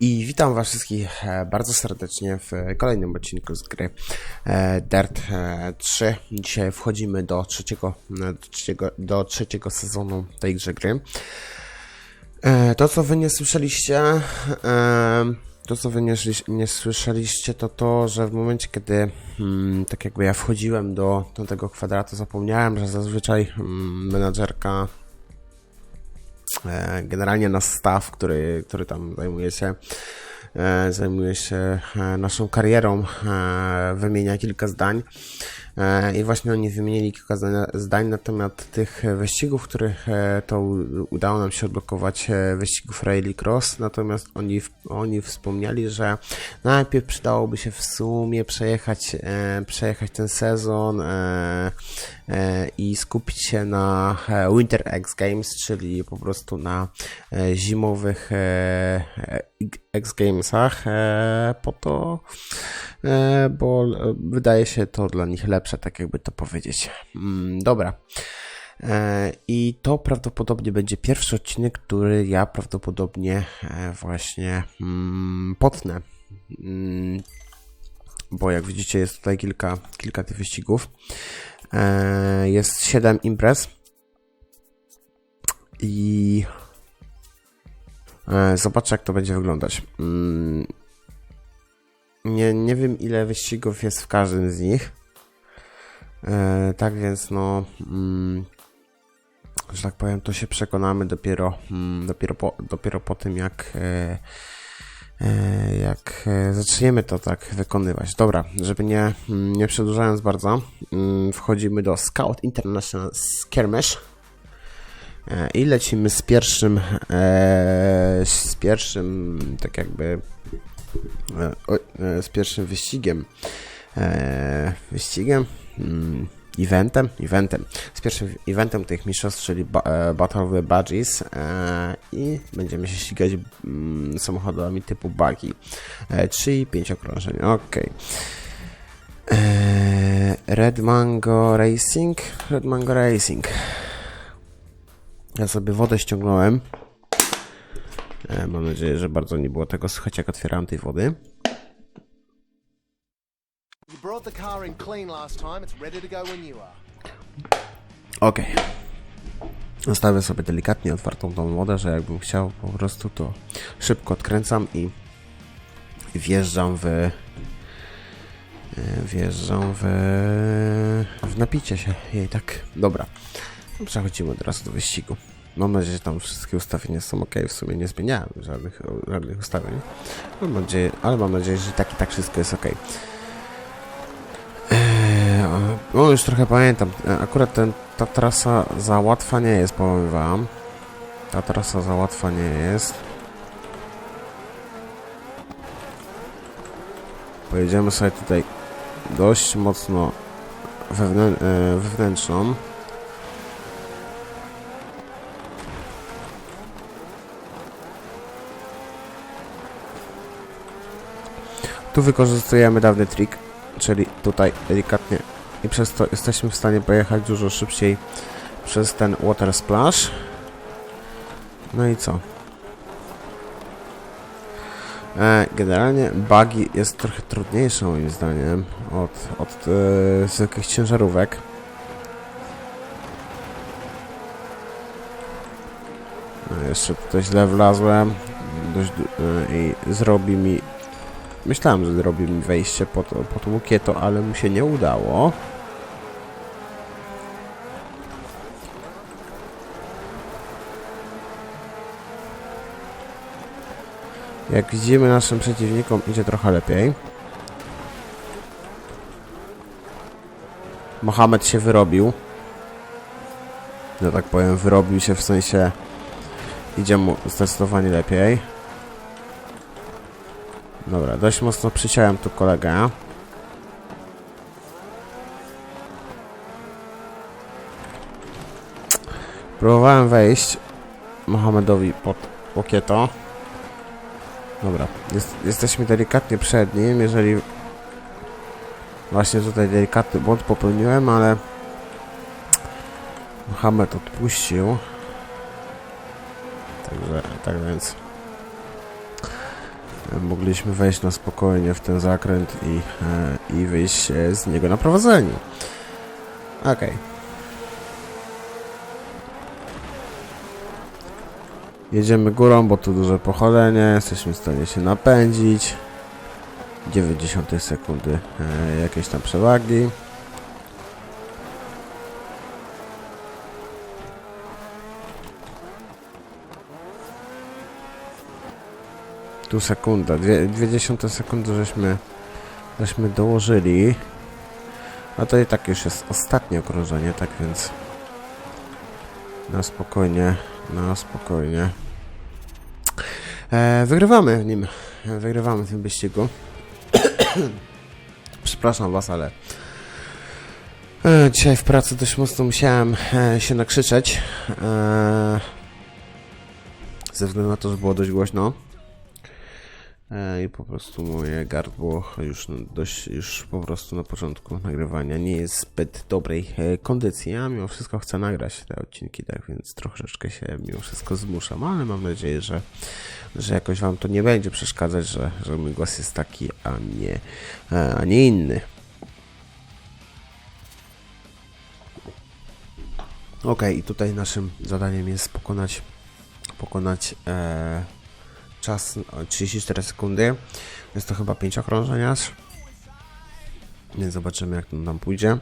I witam Was wszystkich e, bardzo serdecznie w kolejnym odcinku z gry e, Dirt e, 3. Dzisiaj wchodzimy do trzeciego, e, do trzeciego, do trzeciego sezonu tejże gry. E, To, co Wy nie słyszeliście, e, to, co Wy nie, nie słyszeliście, to to, że w momencie, kiedy mm, tak jakby ja wchodziłem do, do tego kwadratu, zapomniałem, że zazwyczaj mm, menadżerka e, generalnie nasz staw, który, który tam zajmuje się, e, zajmuje się e, naszą karierą, e, wymienia kilka zdań. E, I właśnie oni wymienili kilka zdań, na temat tych wyścigów, których e, to udało nam się odblokować e, wyścigów Rallycross, natomiast oni, oni wspomnieli, że najpierw przydałoby się w sumie przejechać, e, przejechać ten sezon e, e, i skupić się na e, Winter X Games, czyli po prostu na e, zimowych e, e, X Gamesach, e, po to, e, bo e, wydaje się to dla nich lepsze, tak jakby to powiedzieć. Mm, dobra. E, I to prawdopodobnie będzie pierwszy odcinek, który ja prawdopodobnie e, właśnie mm, potnę. Mm, bo jak widzicie jest tutaj kilka, kilka tych wyścigów. E, Jest 7 imprez. I e, zobaczę jak to będzie wyglądać. Mm, Nie, nie wiem ile wyścigów jest w każdym z nich. E, Tak więc no mm, że tak powiem, to się przekonamy dopiero, mm, dopiero, po, dopiero po tym, jak, jak e, zaczniemy to tak wykonywać. Dobra, żeby nie, mm, nie przedłużając bardzo, mm, wchodzimy do Scout International Skirmish e, i lecimy z pierwszym, e, z pierwszym, tak jakby, e, e, z pierwszym wyścigiem. E, wyścigiem? Eventem? Eventem. Z pierwszym eventem tych mistrzostw, czyli e, Battle of the e, i będziemy się ścigać mm, samochodami typu buggy. E, 3 i 5 okrążeń. Okej. E, Red Mango Racing. Red Mango Racing. Ja sobie wodę ściągnąłem. Mam nadzieję, że bardzo nie było tego słychać, jak otwierałem tej wody. You brought the car in clean last time. It's ready to go when you are. Okej. Zostawię sobie delikatnie otwartą tą wodę, że jakbym chciał po prostu to szybko odkręcam i wjeżdżam w e, wjeżdżam w w napicie się jej tak. Dobra. Przechodzimy od razu do wyścigu. Mam nadzieję, że tam wszystkie ustawienia są ok. W sumie nie zmieniałem żadnych, żadnych ustawień. Mam nadzieję, ale mam nadzieję, że tak i tak wszystko jest ok. No już trochę pamiętam. E, Akurat ten, ta trasa za łatwa nie jest, powiem wam. Ta trasa za łatwa nie jest. Pojedziemy sobie tutaj dość mocno wewnę e, wewnętrzną. Tu wykorzystujemy dawny trik, czyli tutaj delikatnie i przez to jesteśmy w stanie pojechać dużo szybciej przez ten water splash. No i co? E, generalnie buggy jest trochę trudniejsze moim zdaniem od, od zwykłych ciężarówek. No, jeszcze tutaj źle wlazłem dość, e, i zrobi mi Myślałem, że zrobi mi wejście pod, pod łukieto, ale mu się nie udało. Jak widzimy, naszym przeciwnikom idzie trochę lepiej. Mohamed się wyrobił. No tak powiem, wyrobił się w sensie idzie mu zdecydowanie lepiej. Dobra, dość mocno przyciąłem tu kolegę. Próbowałem wejść Mohamedowi pod łokieto. Dobra, jest, jesteśmy delikatnie przed nim, jeżeli właśnie tutaj delikatny błąd popełniłem, ale Mohamed odpuścił. Także, tak więc mogliśmy wejść na spokojnie w ten zakręt i, e, i wyjść z niego na prowadzeniu. Okej. Jedziemy górą, bo tu duże pochylenie, jesteśmy w stanie się napędzić. 90 sekundy e, jakieś tam przewagi. Tu sekunda, dwie, dwie dziesiąte sekundy żeśmy, żeśmy dołożyli. A to i tak już jest ostatnie okrążenie, tak więc na spokojnie, na spokojnie. E, wygrywamy w nim, wygrywamy w tym wyścigu. Przepraszam was, ale e, dzisiaj w pracy dość mocno musiałem e, się nakrzyczeć. E, ze względu na to, że było dość głośno. E, I po prostu moje gardło już dość, już po prostu na początku nagrywania nie jest zbyt dobrej e, kondycji. Ja mimo wszystko chcę nagrać te odcinki, tak więc troszeczkę się mimo wszystko zmuszam, ale mam nadzieję, że, że jakoś wam to nie będzie przeszkadzać, że, że mój głos jest taki, a nie, e, a nie inny. Ok, i tutaj naszym zadaniem jest pokonać, pokonać e, czas o 34 sekundy. Jest to chyba 5 okrążeń aż. Więc zobaczymy jak to nam pójdzie.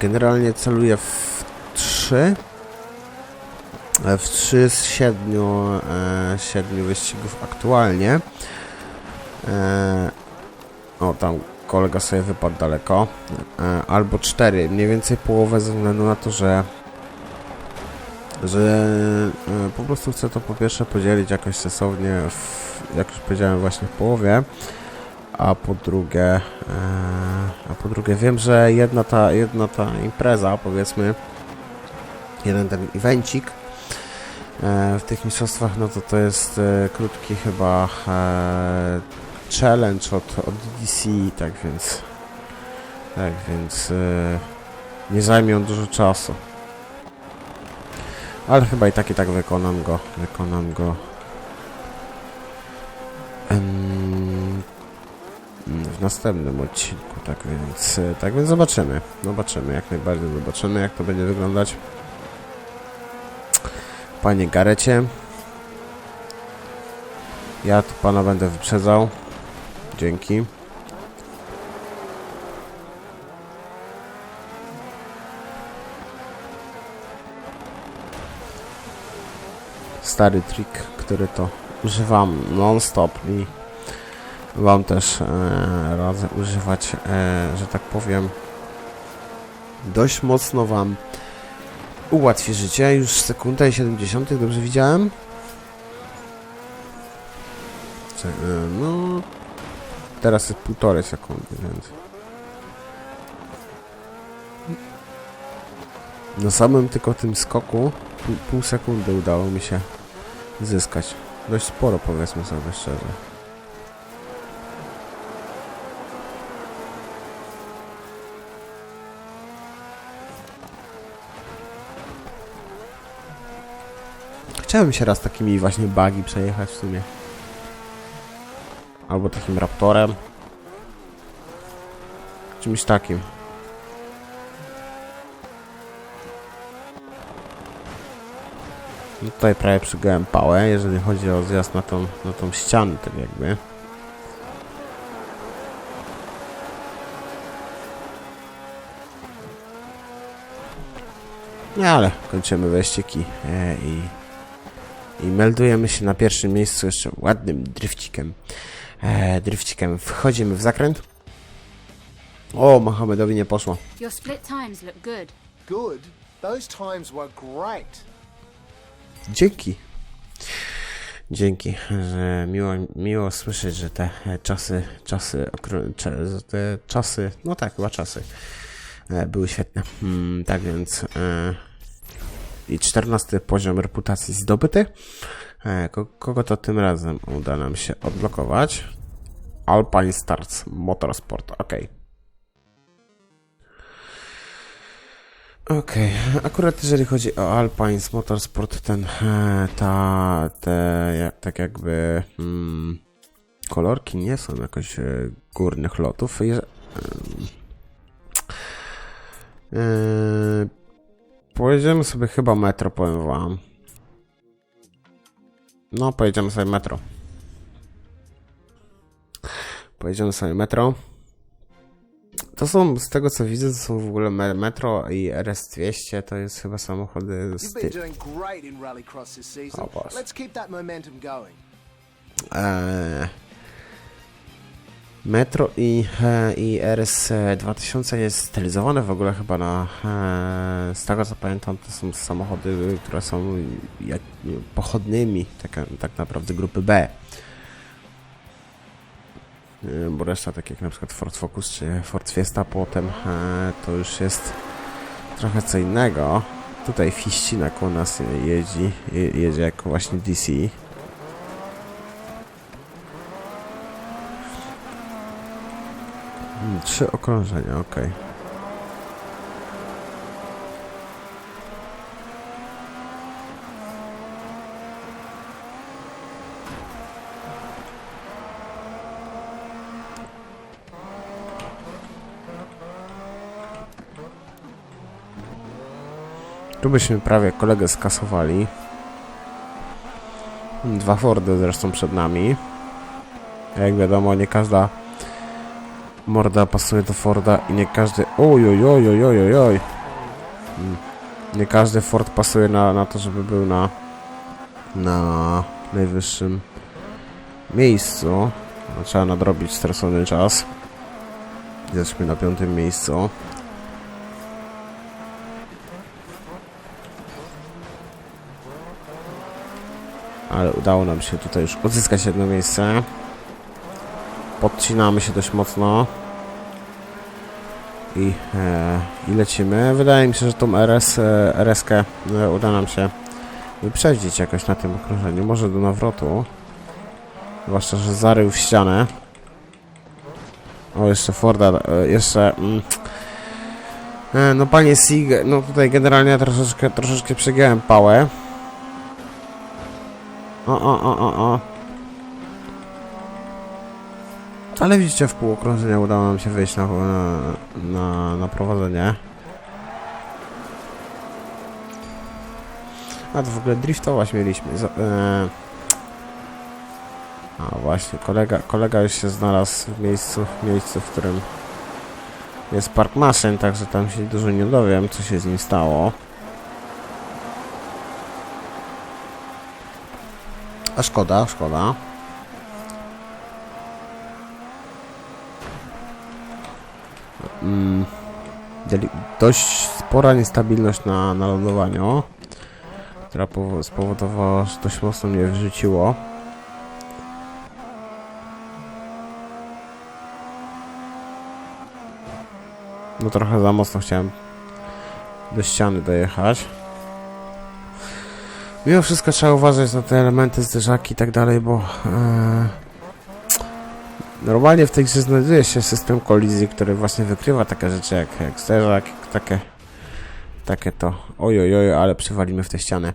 Generalnie celuję w 3. E, W 3 z 7, e, 7 wyścigów aktualnie. E, o, tam kolega sobie wypadł daleko. E, albo 4, mniej więcej połowę ze względu na to, że że e, po prostu chcę to po pierwsze podzielić jakoś sensownie, w, jak już powiedziałem właśnie w połowie, a po drugie, e, a po drugie wiem, że jedna ta, jedna ta impreza, powiedzmy, jeden ten evencik e, w tych mistrzostwach, no to to jest krótki chyba challenge od, od DC, tak więc, tak więc nie zajmie on dużo czasu. Ale chyba i tak i tak wykonam go. Wykonam go. em, w następnym odcinku, tak więc, tak więc zobaczymy. Zobaczymy, jak najbardziej zobaczymy, jak to będzie wyglądać. Panie Garecie. Ja tu pana będę wyprzedzał. Dzięki. Stary trik, który to używam non-stop i Wam też e, radzę używać, e, że tak powiem, dość mocno Wam ułatwi życie. Już sekunda i 70, dobrze widziałem? E, No, teraz jest półtorej sekundy, więc... Na samym tylko tym skoku pół, pół sekundy udało mi się zyskać. Dość sporo powiedzmy sobie szczerze. Chciałem się raz takimi właśnie bagi przejechać w sumie. Albo takim raptorem. Czymś takim. No Tutaj prawie przygrałem pałę, jeżeli chodzi o zjazd na tą, na tą ścianę, tak jakby. No ale kończymy wyścigi e, i, i meldujemy się na pierwszym miejscu jeszcze ładnym drifcikiem. E, drifcikiem wchodzimy w zakręt. O, Mohamedowi nie poszło. Your split times look good. Good. Those times were great. Dzięki. Dzięki, że miło, miło słyszeć, że te czasy, czasy, te czasy, no tak, chyba czasy e, były świetne. Mm, tak więc e, i 14 poziom reputacji zdobyty. E, ko- kogo to tym razem uda nam się odblokować? Alpine Stars Motorsport, ok. Okej, akurat jeżeli chodzi o Alpines Motorsport, ten, e, ta, te, jak, tak jakby, mm, kolorki nie są jakoś e, górnych lotów. Je, em, pojedziemy sobie chyba metro, powiem wam. No, pojedziemy sobie metro. Pojedziemy sobie metro. To są, z tego co widzę, to są w ogóle me- Metro i RS200, to jest chyba samochody z been ty- doing great in Rallycross this season. Boss. Let's keep that momentum going. Eee, Metro i, e, i RS2000 jest stylizowane w ogóle chyba na, e, z tego co pamiętam, to są samochody, które są jak, pochodnymi, tak, tak naprawdę grupy B. E, Bo reszta, tak jak na przykład Ford Focus czy Ford Fiesta potem, e, to już jest trochę co innego. Tutaj Fiścinak u nas jeździ, je, jedzie jako właśnie DC. Hmm, Trzy okrążenia, okej. Tu byśmy prawie kolegę skasowali. Dwa Fordy zresztą przed nami. Jak wiadomo, nie każda morda pasuje do Forda i nie każdy... Oj, oj, oj, oj, oj, oj, oj. Mm. Nie każdy Ford pasuje na, na to, żeby był na na najwyższym miejscu. No, trzeba nadrobić stracony czas. Jesteśmy na piątym miejscu. Ale udało nam się tutaj już odzyskać jedno miejsce. Podcinamy się dość mocno. I, e, i lecimy. Wydaje mi się, że tą RS, e, RS-kę e, uda nam się wyprzedzić jakoś na tym okrążeniu. Może do nawrotu. Zwłaszcza, że zarył w ścianę. O, jeszcze Forda, e, jeszcze... Mm, e, no panie Sig, no tutaj generalnie troszeczkę, troszeczkę przegiąłem pałę. O, o, o, o, o. Ale widzicie, w pół okrążenia udało nam się wyjść na, na, na, na prowadzenie. A to w ogóle driftować mieliśmy. za- E... A właśnie, kolega, kolega już się znalazł w miejscu, w miejscu, w którym jest park maszyn, także tam się dużo nie dowiem, co się z nim stało. A szkoda, szkoda. Mm, dość spora niestabilność na, na lądowaniu, która powo- spowodowała, że dość mocno mnie wrzuciło. No trochę za mocno chciałem do ściany dojechać. Mimo wszystko trzeba uważać na te elementy, zderzaki i tak dalej, bo e, normalnie w tej grze znajduje się system kolizji, który właśnie wykrywa takie rzeczy jak, jak zderzak, takie takie to, oj, oj, ale przywalimy w tę ścianę.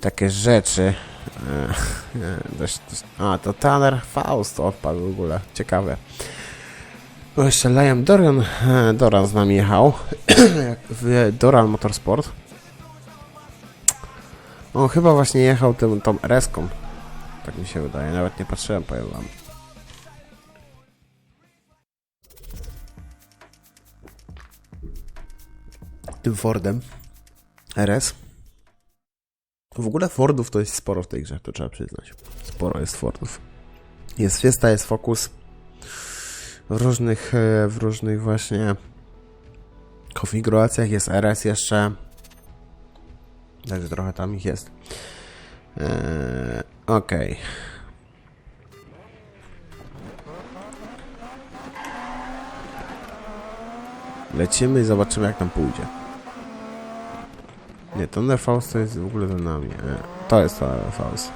Takie rzeczy. E, dość, dość, a, to Tanner Faust odpadł w ogóle. Ciekawe. No jeszcze Liam Dorian, e, Doran z nami jechał. W Doran Motorsport. On chyba właśnie jechał tym, tą reską. Tak mi się wydaje. Nawet nie patrzyłem, powiem wam. Tym Fordem. RS. W ogóle Fordów to jest sporo w tej grze, to trzeba przyznać. Sporo jest Fordów. Jest Fiesta, jest Focus. W różnych, e, w różnych właśnie konfiguracjach jest RS jeszcze. Także trochę tam ich jest. Eee, Okej. Lecimy i zobaczymy jak nam pójdzie. Nie, Thunder Faust to jest w ogóle za nami. E, To jest Thunder Faust.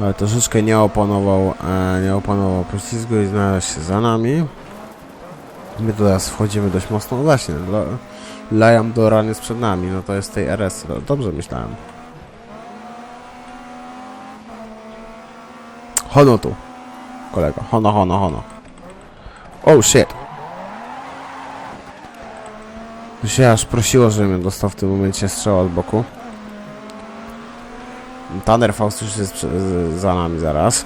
Ale troszeczkę nie opanował, e, nie opanował poślizgu i znalazł się za nami. My teraz wchodzimy dość mocno. No właśnie, la, Liam Doran jest przed nami, no to jest tej RS. No, Dobrze myślałem. Hono tu. Kolego. Hono, hono, hono. Oh shit. To się aż prosiło, żebym dostał w tym momencie strzał od boku. Tanner Faust już jest za nami zaraz.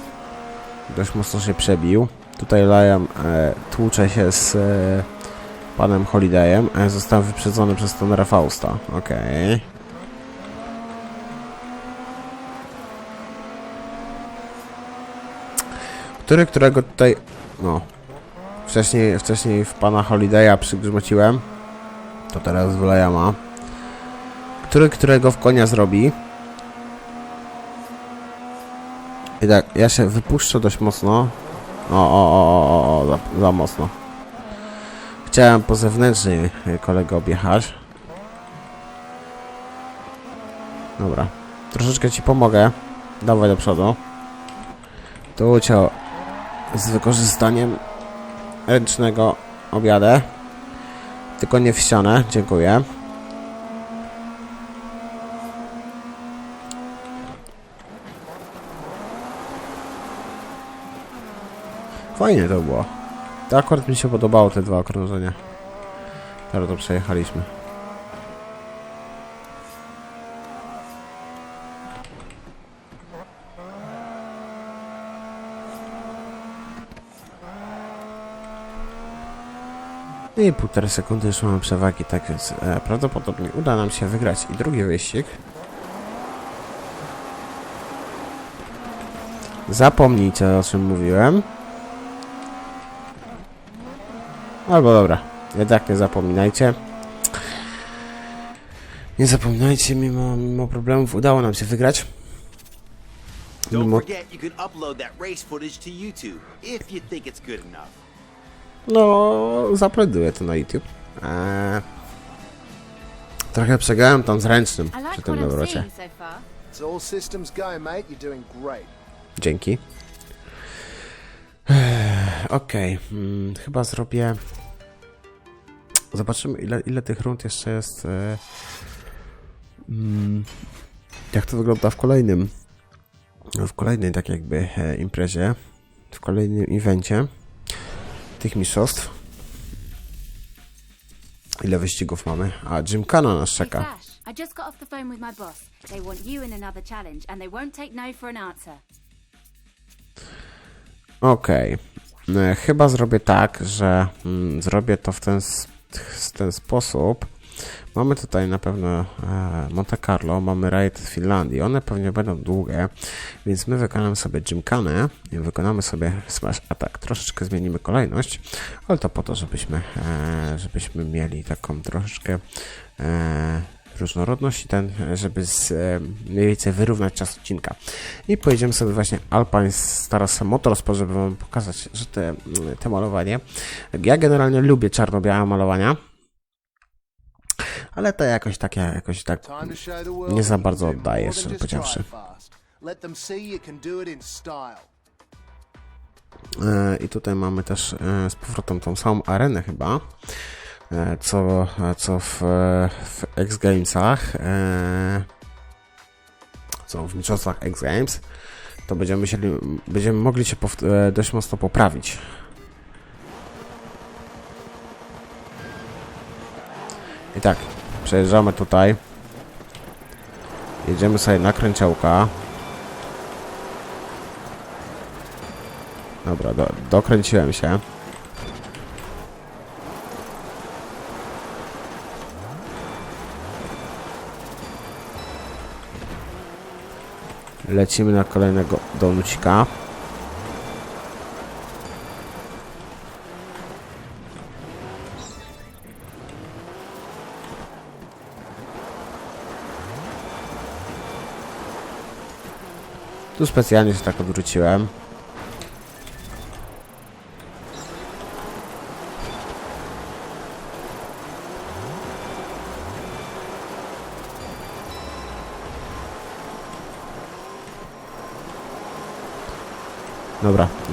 Dość mocno się przebił. Tutaj Liam e, tłucze się z e, panem Holidayem, a ja zostałem wyprzedzony przez Tannera Fausta. Okej. Który, którego tutaj... No. Wcześniej, wcześniej w pana Holidaya przygrzmociłem. To teraz w Liama. Który, którego w konia zrobi. I tak, ja się wypuszczę dość mocno. O, o, o, o, o, za, za mocno. Chciałem po zewnętrznej e, kolegę objechać. Dobra. Troszeczkę ci pomogę. Dawaj do przodu. Tu cię z wykorzystaniem ręcznego objadę. Tylko nie w ścianę. Dziękuję. Fajnie to było. To akurat mi się podobało te dwa okrążenia. Teraz to przejechaliśmy. I półtorej sekundy już mamy przewagi, tak więc e, prawdopodobnie uda nam się wygrać i drugi wyścig. Zapomnijcie o czym mówiłem. Albo dobra, jednak nie zapominajcie. Nie zapominajcie, mimo, mimo problemów udało nam się wygrać. Mimo, no, zapleduję to na YouTube. Eee, trochę przegrałem tam z ręcznym przy tym what I'm Okej, mm, chyba zrobię. Zobaczymy, ile, ile tych rund jeszcze jest. E... Mm, jak to wygląda w kolejnym. W kolejnej, tak jakby, e, imprezie. W kolejnym evencie tych mistrzostw. Ile wyścigów mamy? A, Gymkhana nas czeka. I just got off the phone with my boss. They want you in another challenge, and they won't take no for an answer. Okej. E, Chyba zrobię tak, że mm, zrobię to w ten, w ten sposób. Mamy tutaj na pewno e, Monte Carlo, mamy rajd w Finlandii. One pewnie będą długie, więc my wykonamy sobie Gymkhanę i wykonamy sobie Smash Attack. Troszeczkę zmienimy kolejność, ale to po to, żebyśmy, e, żebyśmy mieli taką troszeczkę różnorodność i ten, żeby z, e, mniej więcej wyrównać czas odcinka. I pojedziemy sobie właśnie Alpine Stars Motorsport, żeby wam pokazać, że te, te malowanie. Ja generalnie lubię czarno-białe malowania, ale to jakoś takie, jakoś tak nie za bardzo oddaje, szczerze powiedziawszy. E, I tutaj mamy też e, z powrotem tą samą arenę chyba, co, co w, w X Gamesach, e, co w mistrzostwach X Games, to będziemy, musieli, będziemy mogli się e, dość mocno poprawić. I tak, przejeżdżamy tutaj. Jedziemy sobie na kręciołka. Dobra, do, dokręciłem się. Lecimy na kolejnego donucika. Tu specjalnie się tak odwróciłem.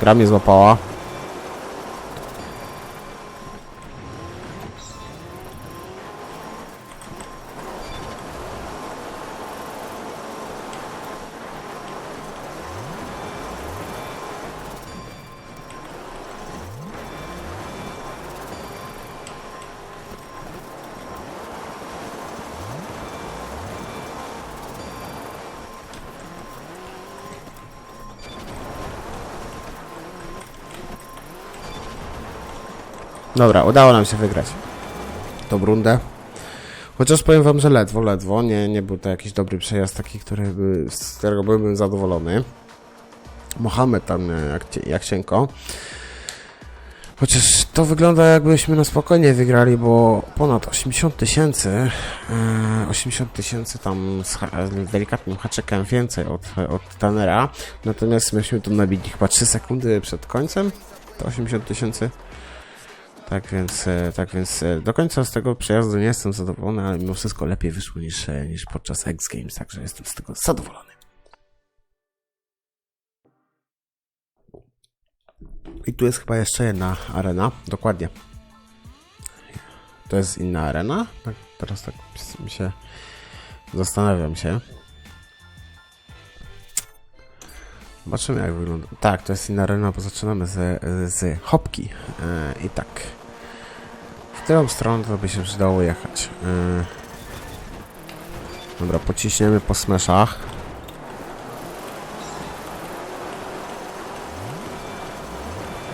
Dobra, gra mnie złapała. Dobra, udało nam się wygrać tą rundę. Chociaż powiem wam, że ledwo, ledwo. Nie, nie był to jakiś dobry przejazd taki, który by, z którego byłbym zadowolony. Mohamed tam e, jak, jak cienko. Chociaż to wygląda jakbyśmy na spokojnie wygrali, bo ponad 80 tysięcy, e, 80 tysięcy tam z, z delikatnym haczykiem więcej od, od Tanera. Natomiast myśmy tu nabili chyba 3 sekundy przed końcem. To 80 tysięcy. Tak więc, e, tak więc e, do końca z tego przejazdu nie jestem zadowolony, ale mimo wszystko lepiej wyszło niż, e, niż podczas X Games, także jestem z tego zadowolony. I tu jest chyba jeszcze jedna arena, dokładnie. To jest inna arena? Tak, teraz tak mi się zastanawiam się. Zobaczymy jak wygląda. Tak, to jest inna arena, bo zaczynamy z, z hopki. I tak. Którą stronę to by się przydało jechać? E, dobra, pociśniemy po smeszach.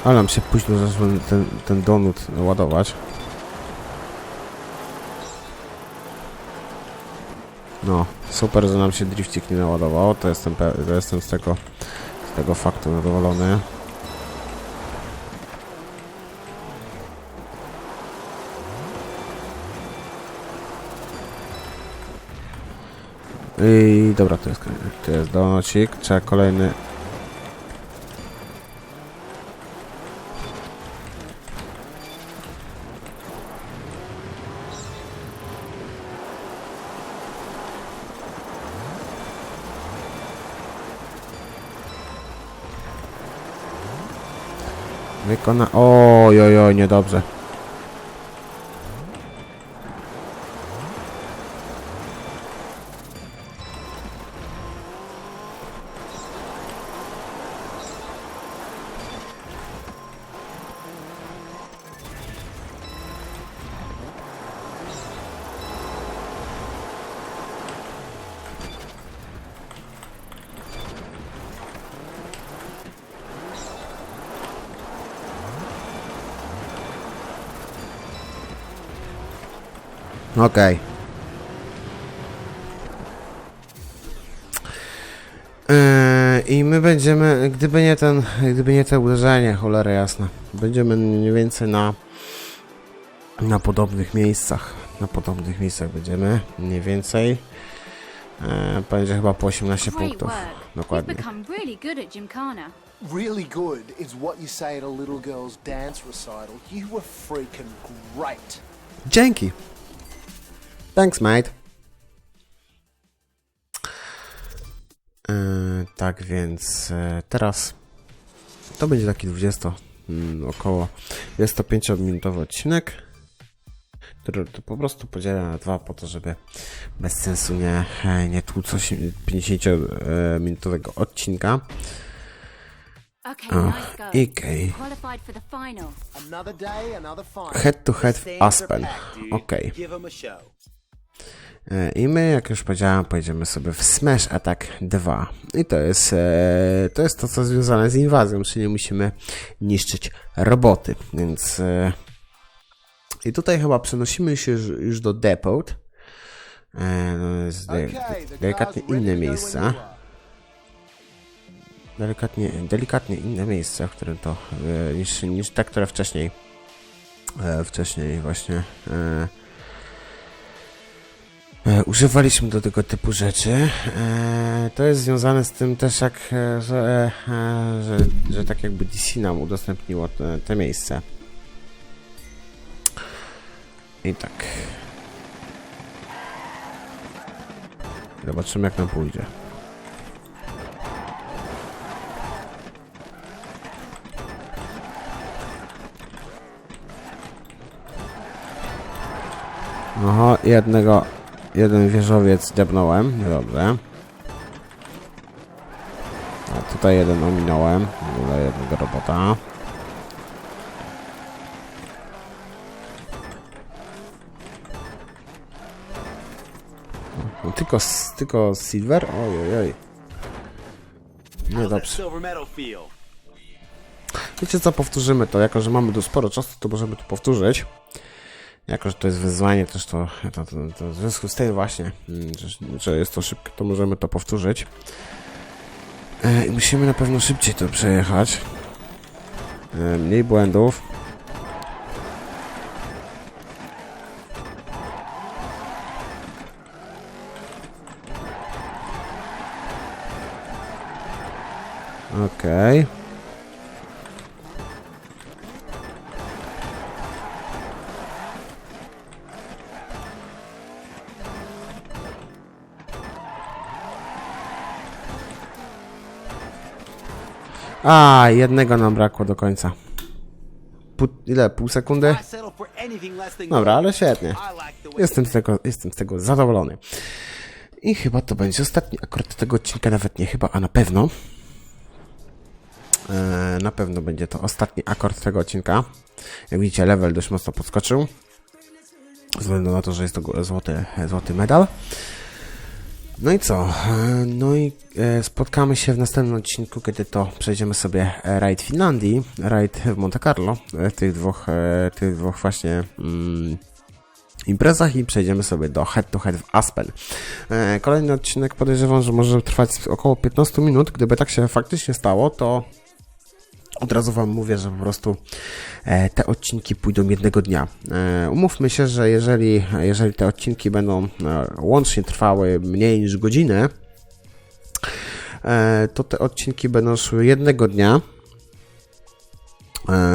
Ale nam się późno zaczął ten, ten donut ładować. No, super, że nam się driftik nie naładował. To jestem, to jestem z tego, z tego faktu zadowolony. I dobra, to jest, to jest donocik. Trzeba kolejny Wykona... Oj, oj, oj, niedobrze. Okej. Eee, I my będziemy, gdyby nie ten, gdyby nie te uderzenie, cholera jasna, będziemy mniej więcej na na podobnych miejscach, na podobnych miejscach będziemy, mniej więcej. Eee, będzie chyba po 18 Great punktów, dokładnie. Really good is what you say at a little girl's dance recital. You were freaking great. Dzięki. Thanks, mate. E, tak więc e, teraz to będzie taki 20 mm, około 25-minutowy odcinek, który to po prostu podzielę na dwa po to, żeby bez sensu nie, e, nie tłuc 50-minutowego odcinka. Okay, Oh, fight. Head to head w Aspen. Okej. E, I my, jak już powiedziałem, pojedziemy sobie w Smash Attack 2. I to jest, e, to jest to, co związane z inwazją, czyli musimy niszczyć roboty, więc... E, I tutaj chyba przenosimy się już, do Depot. E, no delikatnie inne are. Delikatnie, delikatnie inne miejsce, w którym to, niż, niż te, które wcześniej, wcześniej właśnie... E, używaliśmy do tego typu rzeczy. E, to jest związane z tym też, jak, e, że, że, że tak jakby DC nam udostępniło te, te miejsce. I tak. Zobaczymy, jak nam pójdzie. Oho, jednego, jeden wieżowiec debnąłem, niedobrze. A tutaj jeden ominąłem, tutaj jednego robota. No, tylko, tylko silver? Oj, oj, medal feel? Wiecie co, powtórzymy to. Jako, że mamy tu sporo czasu, to możemy to powtórzyć. Jako, że to jest wyzwanie też, to, to, to, to w związku z tym właśnie, mm, że, że jest to szybkie, to możemy to powtórzyć. E, musimy na pewno szybciej to przejechać. E, mniej błędów. Okej. A, jednego nam brakło do końca. Pół, ile? Pół sekundy? Dobra, ale świetnie. Jestem z tego, jestem z tego zadowolony. I chyba to będzie ostatni akord tego odcinka, nawet nie chyba, a na pewno. E, na pewno będzie to ostatni akord tego odcinka. Jak widzicie, level dość mocno podskoczył. Ze względu na to, że jest to złoty, złoty medal. No i co? E, No i e, spotkamy się w następnym odcinku, kiedy to przejdziemy sobie e, rajd Finlandii, rajd w Monte Carlo, tych dwóch, tych dwóch właśnie mm, imprezach i przejdziemy sobie do head to head w Aspen. Kolejny odcinek podejrzewam, że może trwać około 15 minut. Gdyby tak się faktycznie stało, to od razu Wam mówię, że po prostu e, te odcinki pójdą jednego dnia. E, umówmy się, że jeżeli, jeżeli te odcinki będą e, łącznie trwały mniej niż godzinę, to te odcinki będą szły jednego dnia.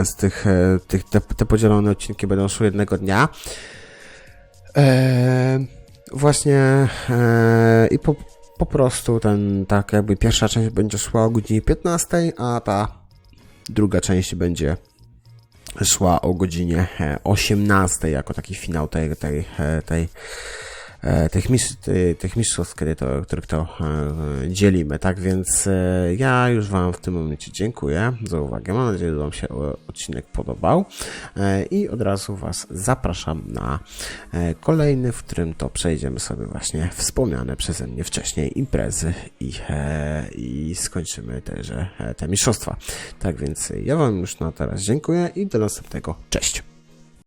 Z tych, tych te, te podzielone odcinki będą szły jednego dnia. Właśnie i po, po prostu ten, tak jakby pierwsza część będzie szła o godzinie 15, a ta druga część będzie szła o godzinie e, 18 jako taki finał tej, tej, e, tej, e, tych, mis, tej- tych mistrzostw, to, których to e, dzielimy. Tak więc e, ja już Wam w tym momencie dziękuję za uwagę. Mam nadzieję, że Wam się e, odcinek podobał e, i od razu Was zapraszam na e, kolejny, w którym to przejdziemy sobie właśnie wspomniane przeze mnie wcześniej imprezy i, e, i skończymy też te mistrzostwa. Tak więc ja Wam już na teraz dziękuję i do następnego. Cześć!